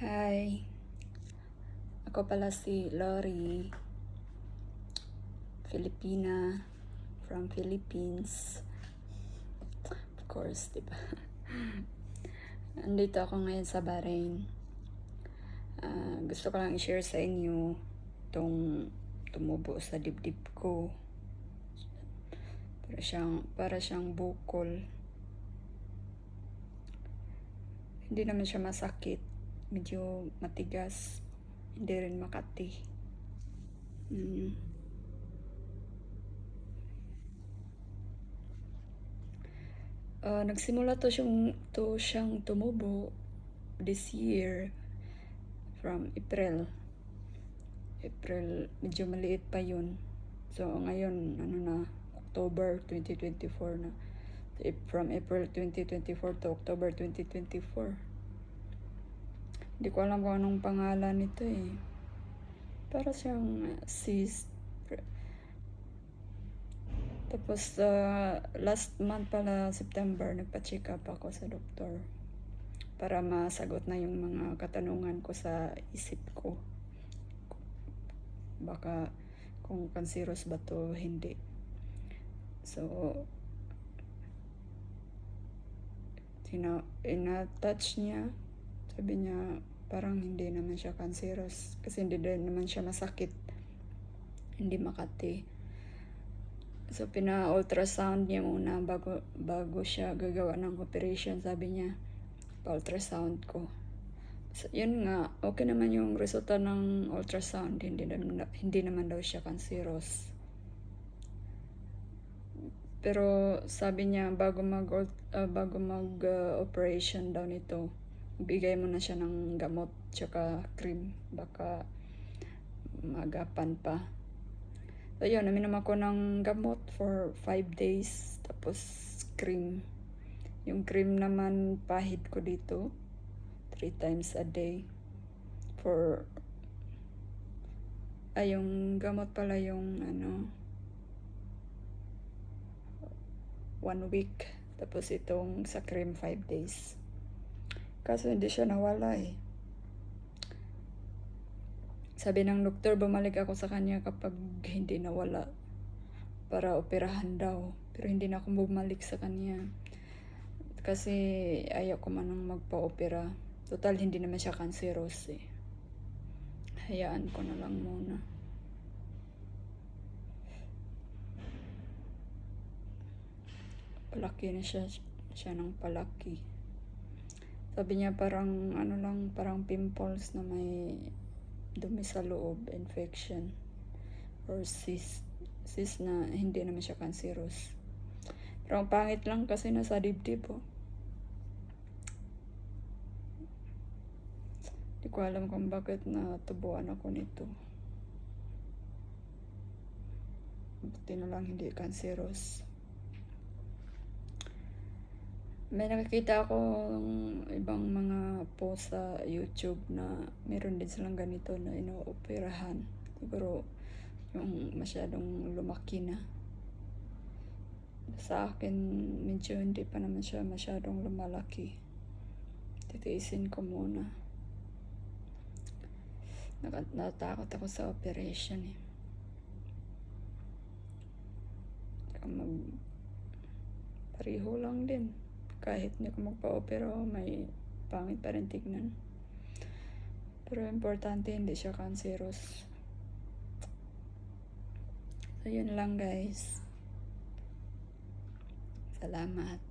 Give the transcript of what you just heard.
Hi. Ako pala si Lori. Filipina. From Philippines. Of course, di ba? Andito ako ngayon sa Bahrain. Ah, gusto ko lang i-share sa inyo itong tumubo sa dibdib ko. Para siyang, para siyang bukol. Hindi naman siya masakit. Medyo matigas. Hindi rin makati. Mm. Ah, nagsimula to siyang, to siyang tumubo this year from April. April, medyo maliit pa yun. So, ngayon, ano na, October 2024 na. So, From April 2024 to October 2024. Hindi ko alam kung anong pangalan nito eh. Para siyang uh, cyst. Tapos, uh, last month pala, September, nagpa-check up ako sa doktor. Para masagot na yung mga katanungan ko sa isip ko. Baka kung cancerous ba to, hindi. So, ina-touch niya. Sabi niya, parang hindi naman siya cancerous. Kasi hindi din naman siya masakit. Hindi makati. So, pina-ultrasound niya muna bago, bago siya gagawa ng operation. Sabi niya, pa-ultrasound ko. So, yun nga, okay naman yung resulta ng ultrasound. Hindi, naman, hindi naman daw siya cancerous. Pero sabi niya bago mag uh, bago mag uh, operation daw nito, bigay mo na siya ng gamot tsaka cream baka magapan pa. So yun, naminom ako ng gamot for 5 days tapos cream. Yung cream naman pahid ko dito 3 times a day for ay yung gamot pala yung ano one week. Tapos itong sa cream 5 days. Kaso hindi siya nawala eh. Sabi ng doktor, bumalik ako sa kanya kapag hindi nawala. Para operahan daw. Pero hindi na ako bumalik sa kanya. Kasi ayaw ko manang magpa-opera. Total, hindi naman siya cancerous eh. Hayaan ko na lang muna. palaki na siya siya ng palaki sabi niya parang ano lang parang pimples na may dumi sa loob infection or cyst cyst na hindi naman siya cancerous pero ang pangit lang kasi nasa dibdib oh. Hindi ko alam kung bakit natubuan ako nito. Buti na lang hindi cancerous. May nakikita ako ibang mga post sa YouTube na meron din silang ganito na inooperahan. Siguro yung masyadong lumaki na. Sa akin, medyo hindi pa naman siya masyadong lumalaki. Titiisin ko muna. Nak- Natakot ako sa operation eh. Mag... Pariho lang din kahit hindi ako magpa-opera, may pangit pa rin tignan. Pero importante, hindi siya cancerous. So, yun lang guys. Salamat.